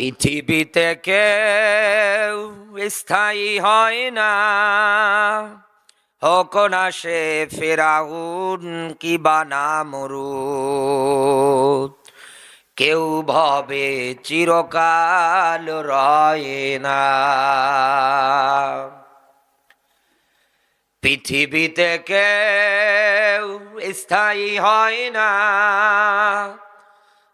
পৃথিবীতে কেউ স্থায়ী হয় না। হোক না সে ফেরাউন কি বানা মরুদ কেউ ভবে চিরকাল রয়ে না। পৃথিবীতে কেউ স্থায়ী হয় না।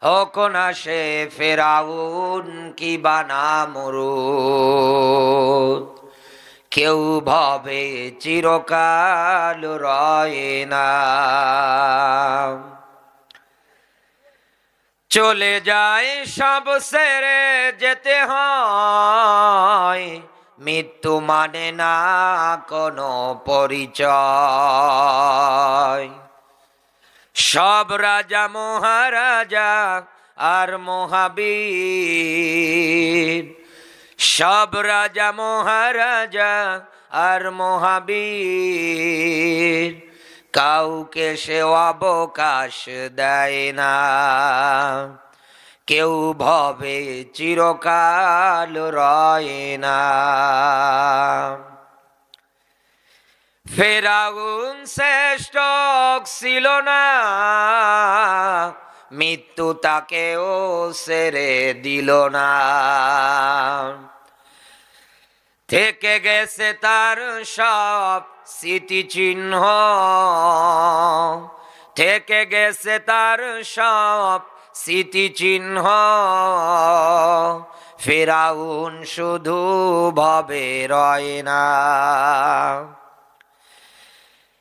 হোক না সে ফেরাউন কি বানা মরুদ কেউ ভাবে চিরকাল রয়ে না। চলে যায় সব সেরে যেতে হয়, মৃত্যু মানে না কোনো পরিচয়। সব রাজা মহারাজা আর মহাবীর। সব রাজা মহারাজা আর মহাবীর। কাউকে সে অবকাশ দেয় না। কেউ ভবে চিরকাল রয় না। ফেরাউন শ্রেষ্ঠ ছিল না। মৃত্যু তাকেও সেরে দিল না। থেকে গেছে তার সব স্মৃতিচিহ্ন। থেকে গেছে তার সব স্মৃতিচিহ্ন। ফেরাউন শুধু ভবে রয় না।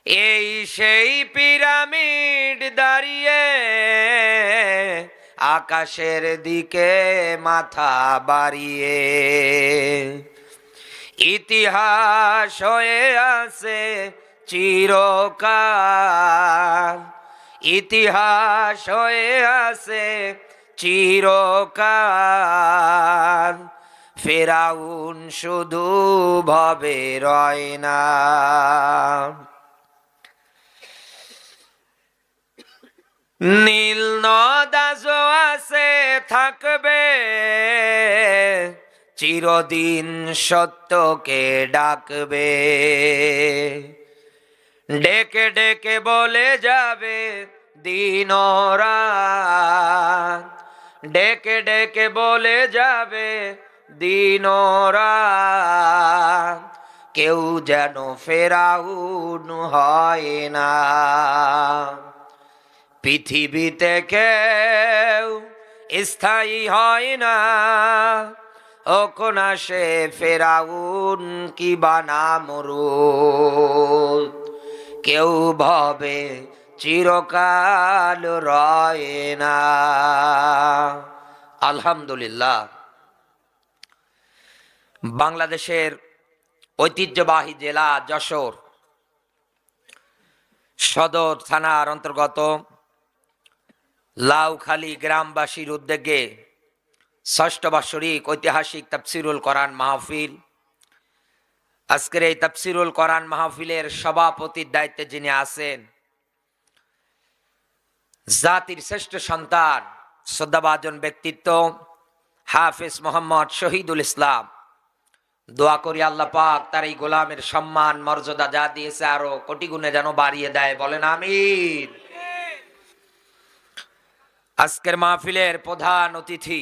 এই সেই পিরামিড দাঁড়িয়ে আকাশের দিকে মাথা বাড়িয়ে। ইতিহাস হয়ে আছে চিরকাল। ইতিহাস হয়ে আছে চিরকাল। ফেরাউন শুধু ভবে রয় না। নীল নদাজ আছে, থাকবে। চিরদিন সত্যকে ডাকবে। ডেকে ডেকে বলে যাবে দিন ডেকে ডেকে বলে যাবে দিন কেউ যেন ফেরাউন হয় না। পৃথিবীতে কেউ স্থায়ী হয় না। ওকনা সে ফেরাউন কি বানা মরুদ কেউ ভবে চিরকাল রয় না। আলহামদুলিল্লাহ। বাংলাদেশের ঐতিহ্যবাহী জেলা যশোর সদর থানার অন্তর্গত লাউখালী গ্রামবাসীর উদ্যোগে ষষ্ঠ বাৎসরিক ঐতিহাসিক তাফসিরুল কোরআন মাহফিল। আজকের এই তাফসিরুল কোরআন মাহফিলের সভাপতির দায়িত্বে যিনি আছেন, জাতির শ্রেষ্ঠ সন্তান, শ্রদ্ধাভাজন ব্যক্তিত্ব হাফিজ মোহাম্মদ শহীদুল ইসলাম। দোয়া করি আল্লাহ পাক তার এই গোলামের সম্মান, মর্যাদা যা দিয়েছে আরও কোটি গুণে যেন বাড়িয়ে দেয়। বলেন আমির আজকের মাহফিলের প্রধান অতিথি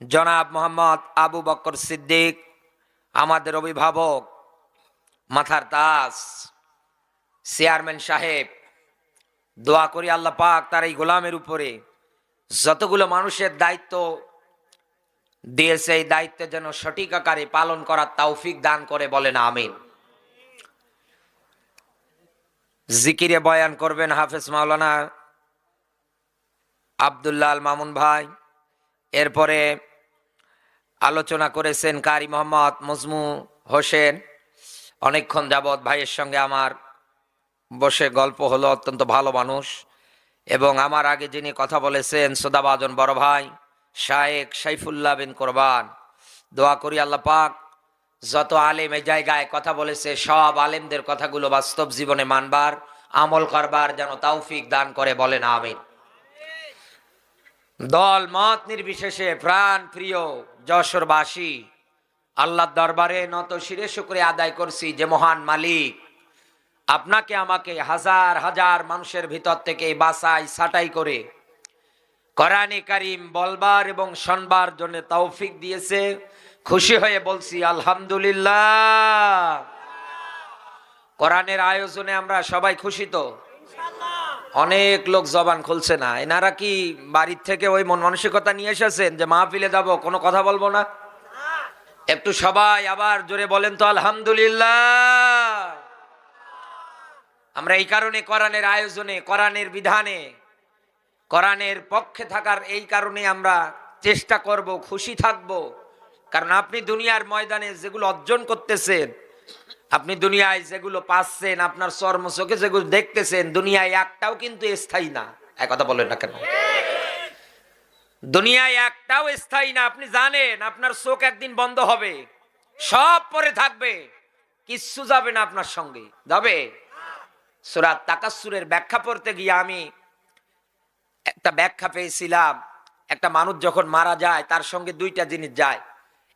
জনাব মোহাম্মদ আবু বকর সিদ্দিক, আমাদের অভিভাবক মাথার তাস চেয়ারম্যান সাহেব। দোয়া করি আল্লাহ পাক তার এই গোলামের উপরে যতগুলো মানুষের দায়িত্ব দিয়েছে, এই দায়িত্ব যেন সঠিক আকারে পালন করার তৌফিক দান করে বলেন, আমিন। জিকিরে বয়ান করবেন হাফেজ মাওলানা আবদুল্লাহ আল মামুন ভাই, এরপরে আলোচনা করেছেন কারি মোহাম্মদ মজমু হোসেন। অনেকক্ষণ যাবৎ ভাইয়ের সঙ্গে আমার বসে গল্প হলো, অত্যন্ত ভালো মানুষ। এবং আমার আগে যিনি কথা বলেছেন, সোদাবাজন বড় ভাই, শায়েক সাইফুল্লাহ বিন কোরবান। দোয়া করি আল্লাহ পাক, যত আলেম এই জায়গায় কথা বলেছে, সব আলেমদের কথাগুলো বাস্তব জীবনে মানবার, আমল করবার যেন তাওফিক দান করে বলেন, আমিন। দল, মত নির্বিশেষে প্রাণ প্রিয় যশোরবাসী, আল্লাহর দরবারে নত শিরে শুক্রে আদায় করছি যে মহান মালিক। আপনাকে আমাকে হাজার হাজার মানুষের ভিতর থেকে বাসাই ছাটাই করে কোরআনে কারিম বলবার এবং শোনবার জন্য তৌফিক দিয়েছে। খুশি হয়ে বলছি, আলহামদুলিল্লাহ। কোরআনের আয়োজনে আমরা সবাই খুশি তো? অনেক লোক জবান খুলছে না। এনারা কি বাড়ির থেকে ওই মন মানসিকতা নিয়ে এসেছেন যে মাহফিলে যাব, কোনো কথা বলব না? একটু সবাই আবার জোরে বলেন তো, আলহামদুলিল্লাহ। আমরা এই কারণে কোরআনের আয়োজনে, কোরআনের বিধানে, কোরআনের পক্ষে থাকার এই কারণে আমরা চেষ্টা করব, খুশি থাকব। কারণ আপনি দুনিয়ার ময়দানে যেগুলো অর্জন করতেছেন আপনি দুনিয়ায় যেগুলো পাচ্ছেন, আপনার চর্ম চোখে যেগুলো দেখতেছেন, দুনিয়ায় একটাও কিন্তু স্থায়ী না। এক কথা বলেন না কেন? দুনিয়ায় একটাও স্থায়ী না। আপনি জানেন, আপনার চোখ একদিন বন্ধ হবে। সব পরে থাকবে। কিচ্ছু যাবে না আপনার সঙ্গে। যাবে? সুরাত তাকাসুরের ব্যাখ্যা পড়তে গিয়ে আমি একটা ব্যাখ্যা পেয়েছিলাম। একটা মানুষ যখন মারা যায়, তার সঙ্গে দুইটা জিনিস যায়।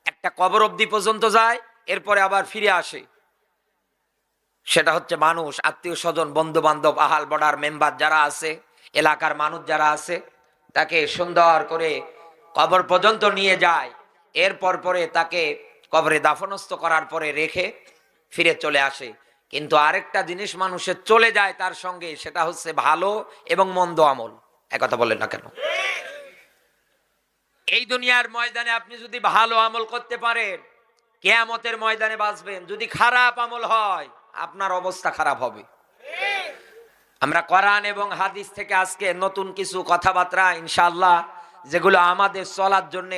একটা কবর অবধি পর্যন্ত যায়, এরপরে আবার ফিরে আসে। সেটা হচ্ছে মানুষ, আত্মীয় স্বজন বন্ধু বান্ধব আহাল, বর্ডার, মেম্বার যারা আছে, এলাকার মানুষ যারা আছে, তাকে সুন্দর করে কবর পর্যন্ত নিয়ে যায়, এরপর পরে তাকে কবরে দাফনস্থ করার পরে রেখে ফিরে চলে আসে। কিন্তু আরেকটা জিনিস মানুষের চলে যায় তার সঙ্গে, সেটা হচ্ছে ভালো এবং মন্দ আমল। একথা বলেন না কেন? এই দুনিয়ার ময়দানে আপনি যদি ভালো আমল করতে পারেন, কেয়ামতের ময়দানে বাঁচবেন। যদি খারাপ আমল হয় আপনার অবস্থা খারাপ হবে। আমরা কোরআন এবং হাদিস থেকে আজকে নতুন কিছু কথাবার্তা ইনশাল্লাহ যেগুলো আমাদের চলার জন্য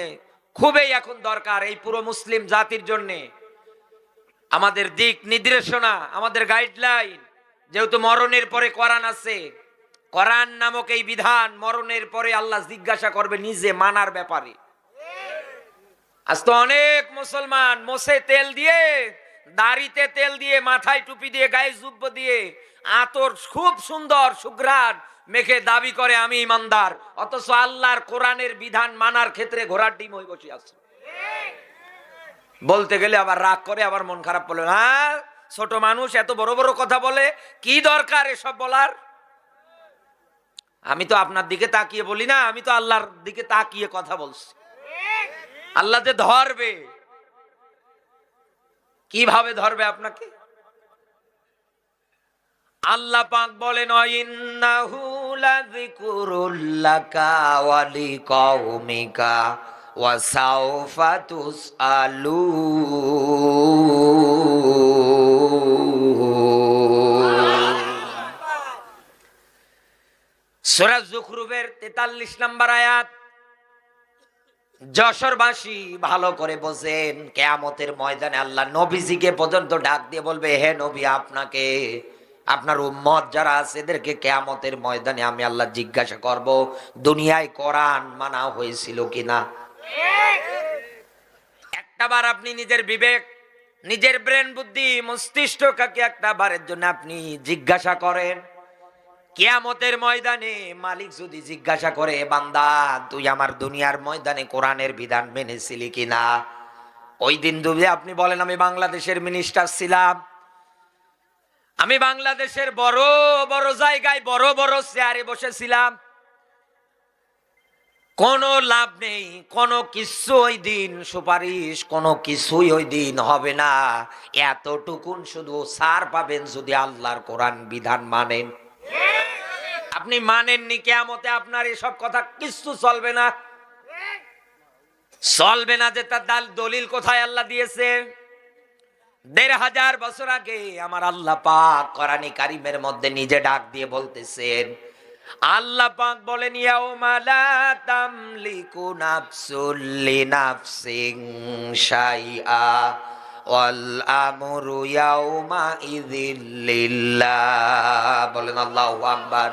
খুবই এখন দরকার এই পুরো মুসলিম জাতির জন্য। আমাদের দিক নির্দেশনা, আমাদের গাইডলাইন যেহেতু মরণের পরে কোরআন আছে, কোরআন নামক এই বিধান মরণের পরে আল্লাহ জিজ্ঞাসা করবে নিজে মানার ব্যাপারে। আজ তো অনেক মুসলমান মোসে তেল দিয়ে দাড়িতে তেল দিয়ে, মাথায় টুপি দিয়ে, গায়ে জুব্ব দিয়ে, আতর খুব সুন্দর, সুঘ্রাণ মেখে দাবি করে আমি ইমানদার। অথচ আল্লাহর কোরআনের বিধান মানার ক্ষেত্রে ঘোড়ার ডিম হয়ে বসে আছে। বলতে গেলে আবার রাগ করে, আবার মন খারাপ বলে হ্যাঁ ছোট মানুষ এত বড় বড় কথা বলে, কি দরকার এসব বলার? আমি তো আপনার দিকে তাকিয়ে বলি না, আমি তো আল্লাহর দিকে তাকিয়ে কথা বলছি। আল্লাহ যে ধরবে। কীভাবে ধরবে আপনাকে? আল্লাহ পাক বলেন ইন্নাহু লাযিকুরুল লাকা ওয়া 43 নম্বর আয়াত যশোরবাসী ভালো করে বোঝেন, কেয়ামতের ময়দানে আল্লাহ নবীজিকে পর্যন্ত ডাক দিয়ে বলবে, হে নবী, আপনাকে, আপনার উম্মত যারা আছে, এদেরকে কেয়ামতের ময়দানে আমি আল্লাহ জিজ্ঞাসা করব, দুনিয়ায় কোরআন মানা হয়েছিল কিনা? একটা বার আপনি নিজের বিবেক, নিজের ব্রেন বুদ্ধি, মস্তিষ্ককে একটা বারের জন্য আপনি জিজ্ঞাসা করেন। কিয়ামতের ময়দানে মালিক যদি জিজ্ঞাসা করে, বান্দা, তুই আমার দুনিয়ার ময়দানে কোরআনের বিধান মেনেছিলি কিনা? ওই দিন দুবে আপনি বলেন, আমি বাংলাদেশের মিনিস্টার ছিলাম। আমি বাংলাদেশের বড় বড় জায়গায়, বড় বড় চেয়ারে বসেছিলাম। কোনো লাভ নেই, কোনো কিছু ওই দিন সুপারিশ, কোনো কিছুই ওই দিন হবে না। এতটুকুন শুধু সার পাবেন যদি আল্লাহর কোরআন বিধান মানেন। আপনি মানেননি কেয়ামতে আপনার এসব কথা কিছু চলবে না। চলবে না যে তার দাল দলিল কোথায় আল্লাহ দিয়েছে। দেড় হাজার বছর আগে আমার আল্লাহ পাক করানি কারিমের মধ্যে নিজে ডাক দিয়ে বলতেছেন, আল্লাহ পাক বলেন, ইয়াউমা লা তামলিকু নাফসুল লিনাফসিন শাইআ ওয়াল আমরু ইয়াউমা ইযিল লিল্লাহ। বলেন আল্লাহু আকবার।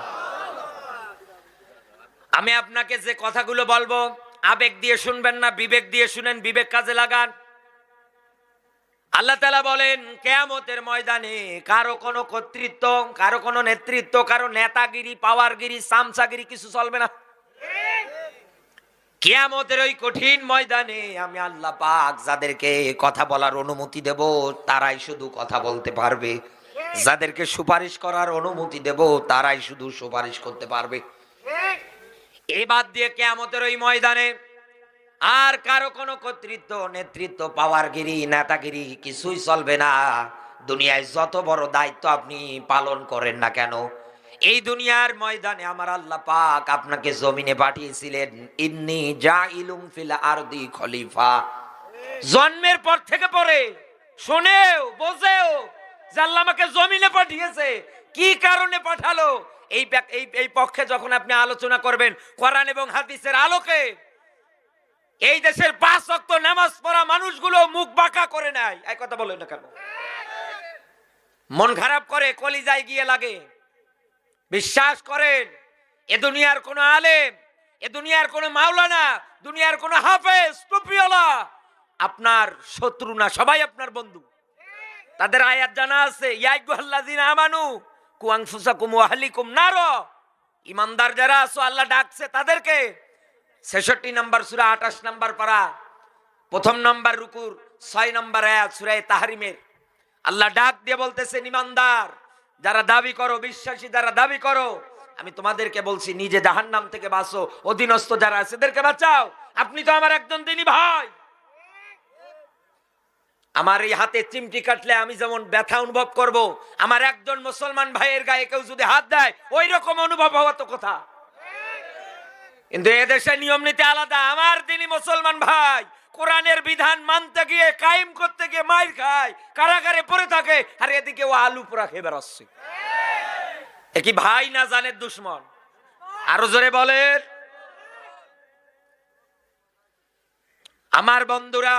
আমি আপনাকে যে কথাগুলো বলব, আবেগ দিয়ে শুনবেন না, বিবেক দিয়ে শুনেন, বিবেক কাজে লাগান। আল্লাহ তালা বলেন, কেয়ামতের ময়দানে কারও কোনো কর্তৃত্ব, কারও কোনো নেতৃত্ব, কারও নেতাগিরি, পাওয়ারগিরি, সামসাগিরি কিছু চলবে না। কেয়ামতের ওই কঠিন ময়দানে আমি আল্লাহ পাক যাদেরকে কথা বলার অনুমতি দেব, তারাই শুধু কথা বলতে পারবে। যাদেরকে সুপারিশ করার অনুমতি দেব, তারাই শুধু সুপারিশ করতে পারবে। এই বাদ দিয়ে কেয়ামতের ওই ময়দানে আর কারও কোনো কর্তৃত্ব, নেতৃত্ব, পাওয়ারগিরি, নেতাগিরি কিছুই চলবে না। দুনিয়ায় যত বড় দায়িত্ব আপনি পালন করেন না কেন, এই দুনিয়ার ময়দানে আমার আল্লাহ পাক আপনাকে জমিনে পাঠিয়েছিলেন, ইন্নি যা ইলুম ফিল আরদি খলিফা। জন্মের পর থেকে পরে শোনেও, বোঝেও যে আল্লাহ আমাকে জমিনে পাঠিয়েছে, কি কারণে পাঠালো এই এই পক্ষে যখন আপনি আলোচনা করবেন, কোরআন এবং হাদিসের আলোকে, এই দেশের পাঁচ অক্ত নামাজ পড়া মানুষগুলো মুখ বাঁকা করে নেয়। এই কথা বলেন না কেন? মন খারাপ করে, কলিজায় গিয়ে লাগে। বিশ্বাস করেন, এ দুনিয়ার কোনো আলেম, এ দুনিয়ার কোনো মাওলানা, দুনিয়ার কোনো হাফেজ টুপিওয়ালা আপনার শত্রু না, সবাই আপনার বন্ধু। তাদের আয়াত জানা আছে ইয়াইগুহাল্লাযিনা আমানু কুয়াংফুসাকুম ওয়া আহলিকুম নার। ইমানদার যারা আছো, আল্লাহ ডাকছে তাদেরকে। ছেষট্টি নম্বর সূরা 28 নম্বর পারা। প্রথম নম্বর রুকুর, ছয় নম্বর আয়াত সূরা তাহরিমের। আল্লাহ ডাক দিয়ে বলতেছেন, ইমানদার, যারা দাবি করো, বিশ্বাসী যারা দাবি করো, আমি তোমাদেরকে বলছি, নিজে জাহান্নাম থেকে বাঁচো। অধীনস্থ যারা আছে বাঁচাও। আপনি তো আমার একজন দিনই ভাই। আমার এই হাতে চিমটি কাটলে আমি যেমন ব্যথা অনুভব করব, আমার একজন মুসলমান ভাইয়ের গায়ে কেউ যদি হাত দেয় ওই রকম অনুভব হওয়া তো কথা। কিন্তু এদেশে নিয়ম নীতি আলাদা, আমার তিনি মুসলমান ভাই, কোরআনের বিধান মানতে গিয়ে, কায়েম করতে গিয়ে মাইর খায়, কারাগারে পড়ে থাকে, আর এদিকে ও আলু পোড়া খেয়ে বেড়াচ্ছে এ কি ভাই না জানের দুশ্মন? আরও জোরে বলেন। আমার বন্ধুরা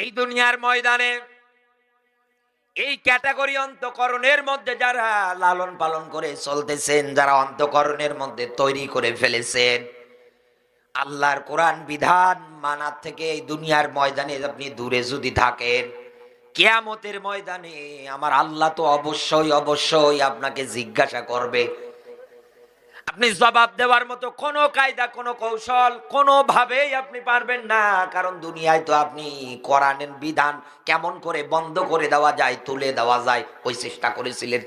এই দুনিয়ার ময়দানে এই ক্যাটাগরি অন্তকরণের মধ্যে যারা লালন পালন করে চলতেছেন, যারা অন্তকরণের মধ্যে তৈরি করে ফেলেছেন, আল্লাহর কোরআন বিধান মানার থেকে এই দুনিয়ার ময়দানে আপনি দূরে যদি থাকেন, কেয়ামতের ময়দানে আমার আল্লাহ তো অবশ্যই অবশ্যই আপনাকে জিজ্ঞাসা করবে আপনি জবাব দেওয়ার মতো কোনো কায়দা কোনো কৌশল কোনোভাবেই আপনি পারবেন না। কারণ দুনিয়ায় তো আপনি কোরআনের বিধান কেমন করে বন্ধ করে দেওয়া যায় তুলে দেওয়া যায় ওই চেষ্টা করেছিলেন।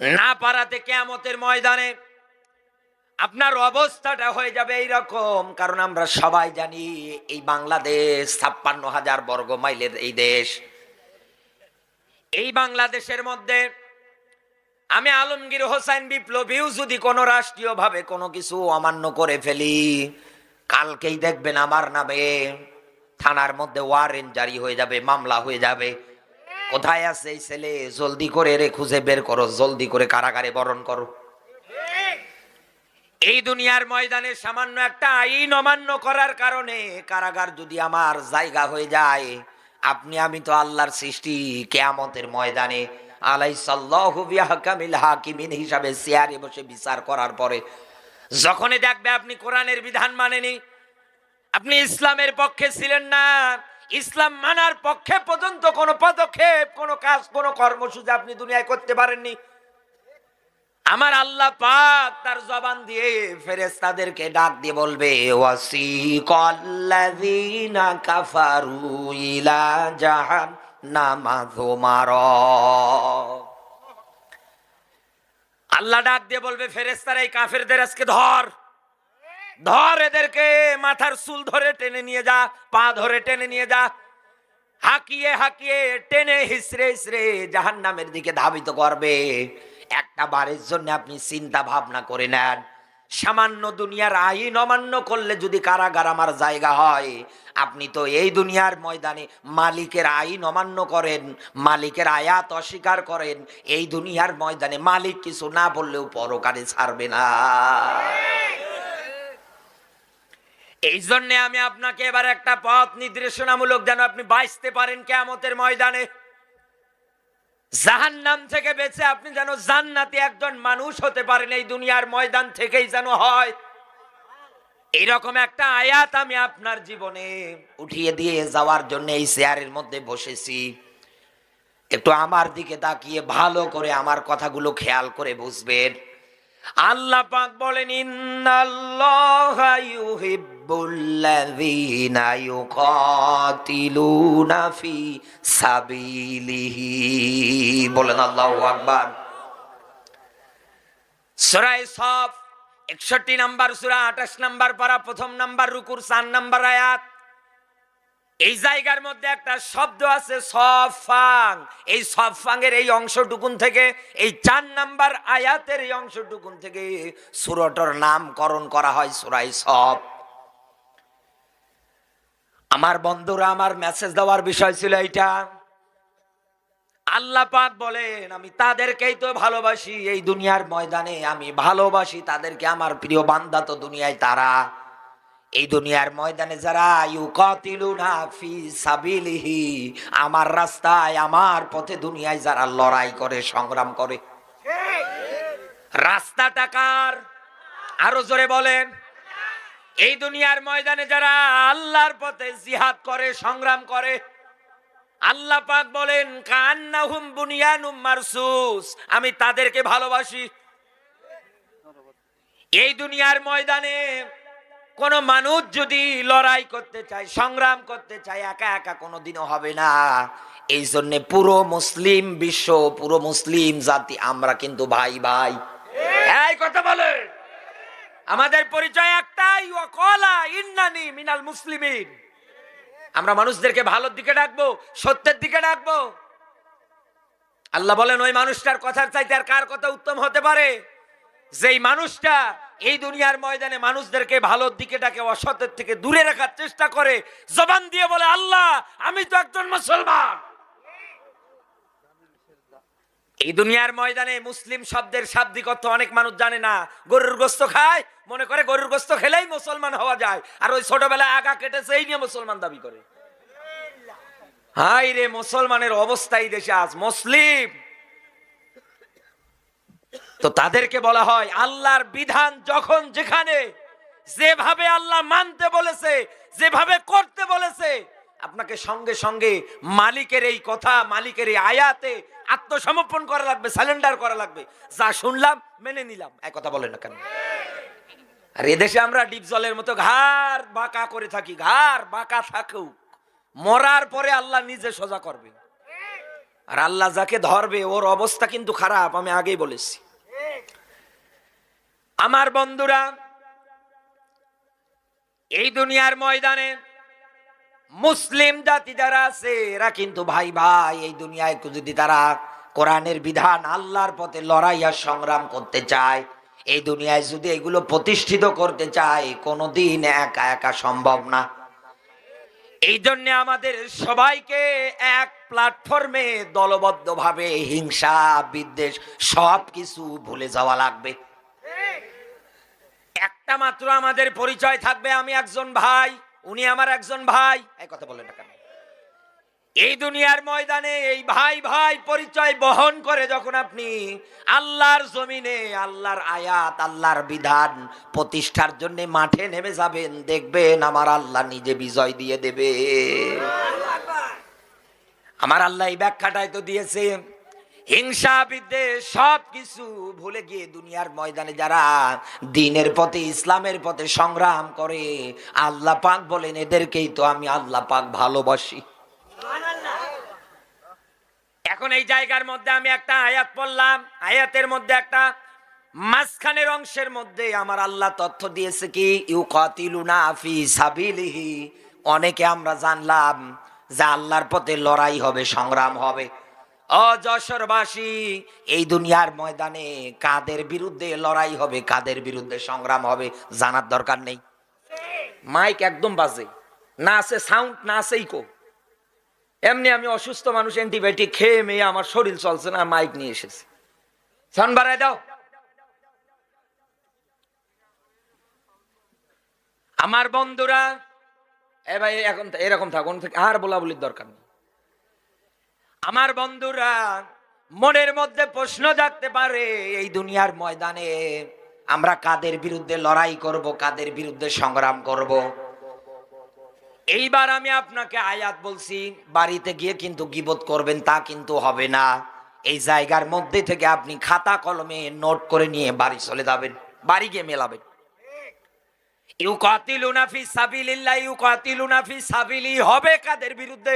না পারাতে কেয়ামতের ময়দানে আপনার অবস্থাটা হয়ে যাবে এইরকম। কারণ আমরা সবাই জানি এই বাংলাদেশ ছাপ্পান্ন হাজার বর্গ মাইলের এই দেশ। এই বাংলাদেশের মধ্যে আমি আলমগীর হোসাইন বিপ্লবীও যদি কোনো রাষ্ট্রীয়ভাবে কোনো কিছু অমান্য করে ফেলি, কালকেই দেখবেন আমার নামে থানার মধ্যে ওয়ারেন্ট জারি হয়ে যাবে, মামলা হয়ে যাবে। কোথায় আছে এই ছেলে? জলদি করে রে খুঁজে বের করো, জলদি করে কারাগারে বরণ করো। এই দুনিয়ার ময়দানে সামান্য একটা আইন অমান্য করার কারণে কারাগার যদি আমার জায়গা হয়ে যায়, আপনি আমি তো আল্লাহর সৃষ্টি, কেয়ামতের ময়দানে আলাই সাল্লাহু হাকিমিন হিসাবে চেয়ারে বসে বিচার করার পরে, যখনই দেখবে আপনি কোরআনের বিধান মানেনি, আপনি ইসলামের পক্ষে ছিলেন না, ইসলাম মানার পক্ষে পর্যন্ত কোনো পদক্ষেপ, কোনো কাজ, কোনো কর্মসূচি আপনি দুনিয়ায় করতে পারেননি। আমার আল্লাহ পাক তার জবান দিয়ে ফেরেশতাদেরকে ডাক দিয়ে বলবে, ওয়াসিকাল্লাযীনা কাফারু ইলা জাহান্নামা যুমারা আল্লাহ ডাক দিয়ে বলবে, ফেরেশতারা, এই কাফেরদের আজকে ধর। ধর এদেরকে, মাথার চুল ধরে টেনে নিয়ে যা, পা ধরে টেনে নিয়ে যা। হাকিয়ে হাকিয়ে টেনে হিসড়ে হিসড়ে জাহান নামের দিকে ধাবিত করবে। একটা বারের জন্য আপনি চিন্তা ভাবনা করে নেন। সামান্য দুনিয়ার আইন অমান্য করলে যদি কারাগার আমার জায়গা হয়, আপনি তো এই দুনিয়ার ময়দানে মালিকের আইন অমান্য করেন, মালিকের আয়াত অস্বীকার করেন, এই দুনিয়ার ময়দানে মালিক কিছু না বললেও পরকারে ছাড়বে না। এই জন্যে আমি আপনাকে এবার একটা পথ নির্দেশনামূলক যেন আপনি বাঁচতে পারেন কেমতের ময়দানে। জাহান্নাম থেকে বেঁচে আপনি যেন জান্নাতি একজন মানুষ হতে পারেন এই দুনিয়ার ময়দান থেকেই যেন হয়। এরকম একটা আয়াত আমি আপনার জীবনে উঠিয়ে দিয়ে যাওয়ার জন্য এই চেয়ারের মধ্যে বসেছি। একটু আমার দিকে তাকিয়ে ভালো করে আমার কথাগুলো খেয়াল করে বুঝবেন। আল্লাহ পাক বলেন, ইন্নাল্লাহা সফ 61 নাম্বার, সূরা 28 নাম্বার পারা, প্রথম নাম্বার, রুকুর 4 নাম্বার আয়াত। এই জায়গার মধ্যে একটা শব্দ আছে, সফাং। এই সফাংয়ের এই অংশটুকুন থেকে, এই চার নাম্বার আয়াতের এই অংশটুকুন থেকে সুরটর নামকরণ করা হয় সুরাই সফ। আমার বন্ধুরা, আমার মেসেজ দেওয়ার বিষয় ছিল এইটা। আল্লাহ পাক বলেন, আমি তাদেরকেই তো ভালোবাসি, এই দুনিয়ার ময়দানে আমি ভালোবাসি, তাদেরকে আমার প্রিয় বান্দা তো দুনিয়ায় তারা। এই দুনিয়ার ময়দানে যারা ইউকাতিলুনা ফি সাবিলিহি, আমার রাস্তায়, আমার পথে দুনিয়ায় যারা লড়াই করে, সংগ্রাম করে। রাস্তাটা কার? আরও জোরে বলেন। এই দুনিয়ার ময়দানে যারা আল্লাহর পথে জিহাদ করে, সংগ্রাম করে, আল্লাহ পাক বলেন, কান্নাহুম বুনিয়ানুম মারসুস আমি তাদেরকে ভালোবাসি। এই দুনিয়ার ময়দানে কোন মানুষ যদি লড়াই করতে চায়, সংগ্রাম করতে চায়, একা একা কোনোদিনও হবে না। এই জন্য পুরো মুসলিম বিশ্ব, পুরো মুসলিম জাতি, আমরা কিন্তু ভাই ভাই। এই কথা বলে। আমাদের পরিচয় একটাই, ওয়াকলা ইন্নানি মিনাল মুসলিমিন। আমরা মানুষদেরকে ভালোর দিকে ডাকবো, সত্যের দিকে ডাকবো। আল্লাহ বলেন, ওই মানুষটার কথার চাইতে আর কার কথা উত্তম হতে পারে? যেই মানুষটা এই দুনিয়ার ময়দানে মানুষদেরকে ভালোর দিকে ডাকে অসতের থেকে দূরে রাখার চেষ্টা করে। জবান দিয়ে বলে, আল্লাহ, আমি তো একজন মুসলমান। এই দুনিয়ার ময়দানে মুসলিম শব্দের শাব্দিক অর্থ অনেক মানুষ জানে না। গরুর গোস্ত খায়, মনে করে গরুর গোস্ত খেলেই মুসলমান হওয়া যায়। আর ওই ছোটবেলায় আগা কেটেছে, এই নিয়ে মুসলমান দাবি করে। হাই রে, মুসলমানের অবস্থা এই দেশে আজ। মুসলিম তো তাদেরকে বলা হয়, আল্লাহর বিধান যখন যেখানে, যেভাবে আল্লাহ মানতে বলেছে, যেভাবে করতে বলেছে, আপনাকে সঙ্গে সঙ্গে মালিকের এই কথা, মালিকের এই আয়াতে আত্মসমর্পণ করা লাগবে স্যালেন্ডার করা লাগবে। যা শুনলাম, মেনে নিলাম। এক কথা বলেন না কেন? আর এদেশে আমরা ডিপ জলের মতো ঘাড় বাঁকা করে থাকি, ঘাড় বাঁকা থাকুক। মরার পরে আল্লাহ নিজে সোজা করবে। আর আল্লাহ যাকে ধরবে, ওর অবস্থা কিন্তু খারাপ, আমি আগেই বলেছি। আমার বন্ধুরা, এই দুনিয়ার ময়দানে মুসলিম জাতি যারা আছে, এরা কিন্তু ভাই ভাই, এই দুনিয়ায় যদি তারা কোরআনের বিধান আল্লাহর পথে লড়াই আর সংগ্রাম করতে চায়, এই দুনিয়ায় যদি এগুলো প্রতিষ্ঠিত করতে চায়, কোনোদিন একা একা সম্ভব না। এই জন্য আমাদের সবাইকে এক প্ল্যাটফর্মে দলবদ্ধভাবে হিংসা, বিদ্বেষ সব কিছু ভুলে যাওয়া লাগবে। একটা মাত্র আমাদের পরিচয় থাকবে আমি একজন ভাই উনি আমার একজন ভাই। এই কথা বলেন না কেন? এই দুনিয়ার ময়দানে এই ভাই ভাই পরিচয় বহন করে যখন আপনি আল্লাহর জমিনে আল্লাহর আয়াত আল্লাহর বিধান প্রতিষ্ঠার জন্য মাঠে নেমে যাবেন দেখবেন আমার আল্লাহ নিজে বিজয় দিয়ে দেবে। আমার আল্লাহ এই ব্যাখ্যাটাই তো দিয়েছে। হিংসা, বিদ্বেষ সব কিছু ভুলে গিয়ে দুনিয়ার ময়দানে যারা দিনের পথে, ইসলামের পথে সংগ্রাম করে, আল্লাহ পাক বলেন, এদেরকেই তো আমি আল্লাহ পাক ভালোবাসি। এখন এই জায়গার মধ্যে আমি একটা আয়াত পড়লাম। আয়াতের মধ্যে একটা মাঝখানের অংশের মধ্যে আমার আল্লাহ তথ্য দিয়েছে কি ইউ কাতিলুনা ফি সাবিলিহি। অনেকে আমরা জানলাম যে আল্লাহর পথে লড়াই হবে, সংগ্রাম হবে। ও এই দুনিয়ার ময়দানে কাদের বিরুদ্ধে লড়াই হবে, কাদের বিরুদ্ধে সংগ্রাম হবে, জানার দরকার নেই। মাইক একদম বাজে। না আছে সাউন্ড, না আছে ইকো। এমনি আমি অসুস্থ মানুষ, অ্যান্টিবায়োটিক খেয়ে মেয়ে আমার শরীর চলছে না, মাইক নিয়ে এসেছি। সাউন্ড বাড়ায় দাও। আমার বন্ধুরা, এ ভাই এখন এরকম থাকুন, আর বলা বলির দরকার নেই। আমার বন্ধুরা, মনের মধ্যে প্রশ্ন জাগতে পারে, এই দুনিয়ার ময়দানে আমরা কাদের বিরুদ্ধে লড়াই করব, কাদের বিরুদ্ধে সংগ্রাম করব? এইবার আমি আপনাকে আয়াত বলছি, বাড়িতে গিয়ে কিন্তু গিবত করবেন, তা কিন্তু হবে না। এই জায়গার মধ্যে থেকে আপনি খাতা কলমে নোট করে নিয়ে বাড়ি চলে যাবেন, বাড়ি গিয়ে মেলাবেন। ইউ কাতিলুনা ফি সাবিলিল্লাহ ইউ কাতিলুনা ফি সাবিলি, হবে কাদের বিরুদ্ধে?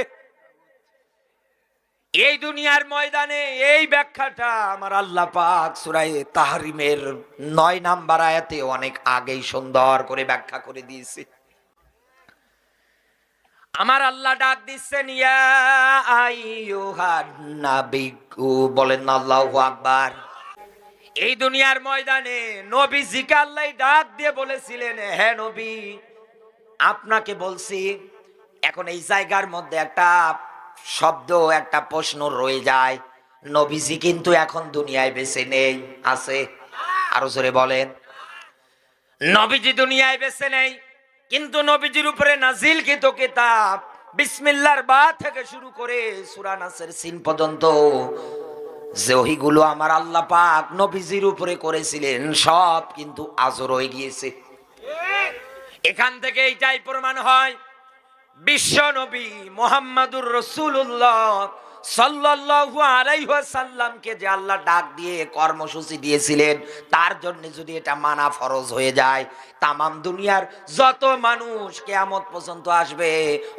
এই দুনিয়ার ময়দানে এই ব্যাখ্যাটা আমার আল্লাহ পাক সুরাই তাহরিমের নয় নাম্বার আয়াতে অনেক আগেই সুন্দর করে ব্যাখ্যা করে দিয়েছে। আমার আল্লাহ ডাক দিচ্ছেন বলেন আল্লাহু আকবার। এই দুনিয়ার ময়দানে নবীজিকে আল্লাহ ডাক দিয়ে বলেছিলেন হ্যাঁ নবী, আপনাকে বলছি, এখন এই জায়গার মধ্যে একটা শব্দ একটা প্রশ্ন রয়ে যায়। নবীজি কিন্তু এখন দুনিয়ায় বেঁচে নেই, আছে। আরও জোরে বলেন। নবীজি দুনিয়ায় বেঁচে নেই, কিন্তু নবীজির উপরে নাজিল কিত কিতাব বিসমিল্লার বা থেকে শুরু করে সূরা নাসের সিন পর্যন্ত যে ওহিগুলো আমার আল্লাহ পাক নবীজির উপরে করেছিলেন, সব কিন্তু আজও রয়ে গিয়েছে। এখান থেকে এইটাই প্রমাণ হয় বিশ্ব নবী মোহাম্মদুর রসুল্লাহ সাল্লাল্লাহু আলাইহি সাল্লামকে যে আল্লাহ ডাক দিয়ে কর্মসূচি দিয়েছিলেন, তার জন্য যদি এটা মানা ফরজ হয়ে যায়, তামাম দুনিয়ার যত মানুষ কেয়ামত পর্যন্ত আসবে,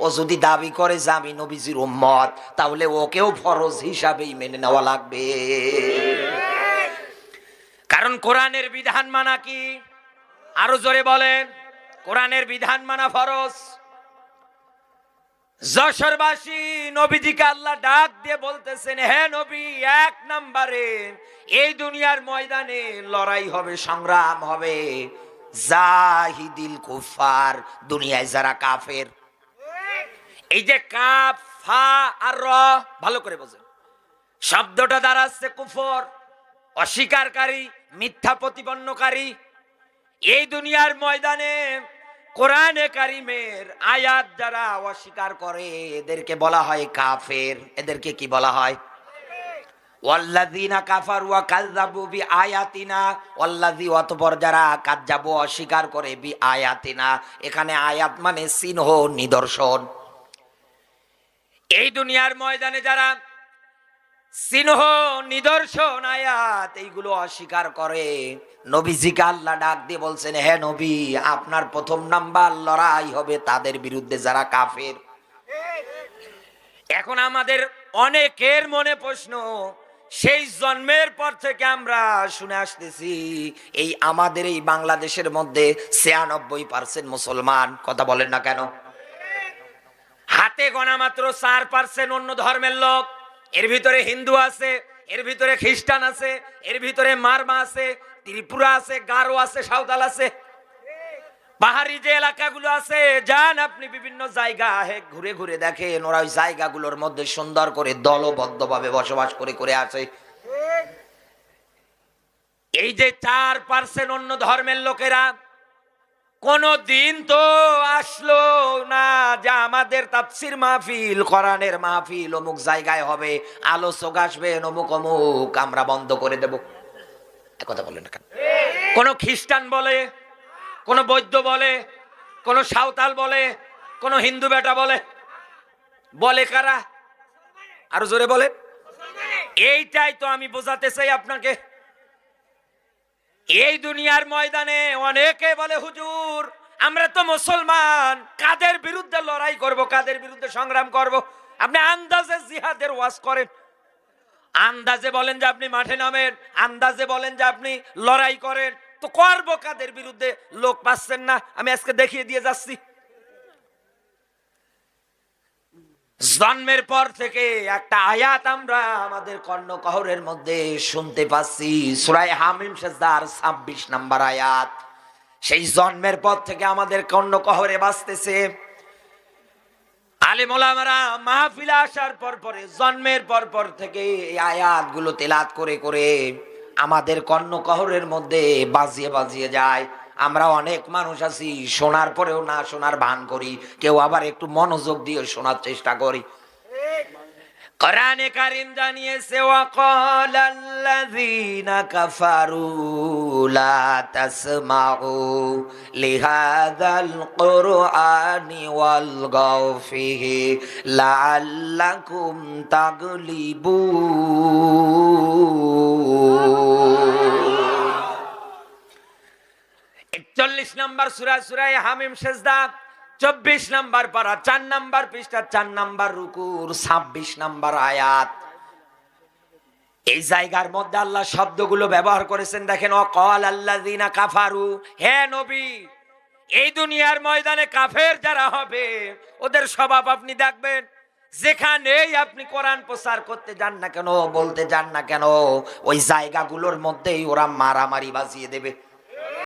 ও যদি দাবি করে যে আমি নবীজির উম্মত, তাহলে ওকেও ফরজ হিসাবেই মেনে নেওয়া লাগবে। কারণ কোরআনের বিধান মানা কি? আরও জোরে বলেন, কোরআনের বিধান মানা ফরজ? যশোরবাসী নবীজিকে আল্লাহ ডাক দিয়ে বলতেছেন, হে নবী, এক নম্বরে এই দুনিয়ার ময়দানে লড়াই হবে, সংগ্রাম হবে। জাহিদিল কুফার দুনিয়ায় যারা কাফের। এই যে কাফ, ফা আর র, ভালো করে বোঝেন। শব্দটা দাঁড়াচ্ছে কুফর, অস্বীকারী, মিথ্যা প্রতিপন্নকারী। এই দুনিয়ার ময়দানে কোরআনে কারিমের আয়াত যারা অস্বীকার করে, এদেরকে বলা হয় কাফের। এদেরকে কি বলা হয়? ওয়াল্লাযীনা কাফারু ওয়া কাযযাবু বি আয়াতিনা ওয়াল্লাযী, অতঃপর যারা কাযযাবু অস্বীকার করে বি আয়াতিনা এখানে আয়াত মানে চিহ্ন নিদর্শন। এই দুনিয়ার ময়দানে যারা চিহ্ন নিদর্শন আয়াত, এইগুলো অস্বীকার করে। নবীজিকে আল্লাহ ডাক দিয়ে বলছেন হ্যাঁ নবী, আপনার প্রথম নাম্বার লড়াই হবে তাদের বিরুদ্ধে যারা কাফের। এখন আমাদের অনেকের মনে প্রশ্ন, সেই জন্মের পর থেকে আমরা শুনে আসতেছি, এই আমাদের এই বাংলাদেশের মধ্যে ছিয়ানব্বই পার্সেন্ট মুসলমান, কথা বলেন না কেন? হাতে গোনা মাত্র চার পার্সেন্ট অন্য ধর্মের লোক। এর ভিতরে হিন্দু আছে, এর ভিতরে খ্রিস্টান আছে, এর ভিতরে মারমা আছে, ত্রিপুরা আছে, গারো আছে, সাঁওতাল আছে। পাহাড়ি যে এলাকাগুলো আছে, যান আপনি বিভিন্ন জায়গা ঘুরে ঘুরে দেখেন, ওরা ওই জায়গাগুলোর মধ্যে সুন্দর করে দলবদ্ধভাবে বসবাস করে করে আছে। এই যে চার পার্সেন্ট অন্য ধর্মের লোকেরা কোন দিন তো আসলো না যে আমাদের তাফসির মাহফিল, কোরআনের মাহফিল অমুক জায়গায় হবে, আলোচক আসবেন অমুক অমুক, আমরা বন্ধ করে দেব। কথা বলেন না কেন? কোন খ্রিস্টান বলে, কোন বৈদ্য বলে, কোন সাঁওতাল বলে, কোন হিন্দু বেটা বলে বলে কারা? আরও জোরে বলে এইটাই তো আমি বোঝাতে চাই আপনাকে। এই দুনিয়ার ময়দানে অনেকে বলে, হুজুর, আমরা তো মুসলমান। কাদের বিরুদ্ধে লড়াই করব, কাদের বিরুদ্ধে সংগ্রাম করব? আপনি আন্দাজে জিহাদের ওয়াজ করেন। আন্দাজে বলেন যে আপনি মাঠে নামেন, আন্দাজে বলেন যে আপনি লড়াই করেন। তো করব কাদের বিরুদ্ধে? লোক পাচ্ছেন না। আমি আজকে দেখিয়ে দিয়ে যাচ্ছি। জন্মের পর থেকে একটা আয়াত আমরা আমাদের কর্ণকহরের মধ্যে শুনতে পাচ্ছি। সুরাই হামিম সেজদার ছাব্বিশ নাম্বার আয়াত। সেই জন্মের পর থেকে আমাদের কর্ণকহরে বাঁচতেছে। আলিমোলামারা মাহফিলে আসার পর পরে, জন্মের পর পর থেকে এই আয়াতগুলো তেলাত করে করে আমাদের কর্ণকহরের মধ্যে বাজিয়ে বাজিয়ে যায়। আমরা অনেক মানুষ আছি, শোনার পরেও না শোনার ভান করি, কেউ আবার একটু মনোযোগ দিয়ে শোনার চেষ্টা করি। কোরআনে কারিম জানিয়েছে ওয়াকাল আল্লাযীনা কাফারু লা তাসমাউ লিহাযাল কুরআনি ওয়ালগাউ ফিহি লাআল্লাকুম তাগলিবুন। একচল্লিশ নম্বর সুরা সুরায় হামিম সেজদা, চব্বিশ নম্বর পারা, চার নম্বর পৃষ্ঠা, চার নম্বর রুকুর, ছাব্বিশ নম্বর আয়াত। এই জায়গার মধ্যে আল্লাহ শব্দগুলো ব্যবহার করেছেন, দেখেন, অকল আল্লাহ কাফারু, হে নবী, এই দুনিয়ার ময়দানে কাফের যারা হবে, ওদের স্বভাব আপনি দেখবেন, যেখানেই আপনি কোরআন প্রচার করতে যান না কেন, বলতে যান না কেন, ওই জায়গাগুলোর মধ্যেই ওরা মারামারি বাজিয়ে দেবে।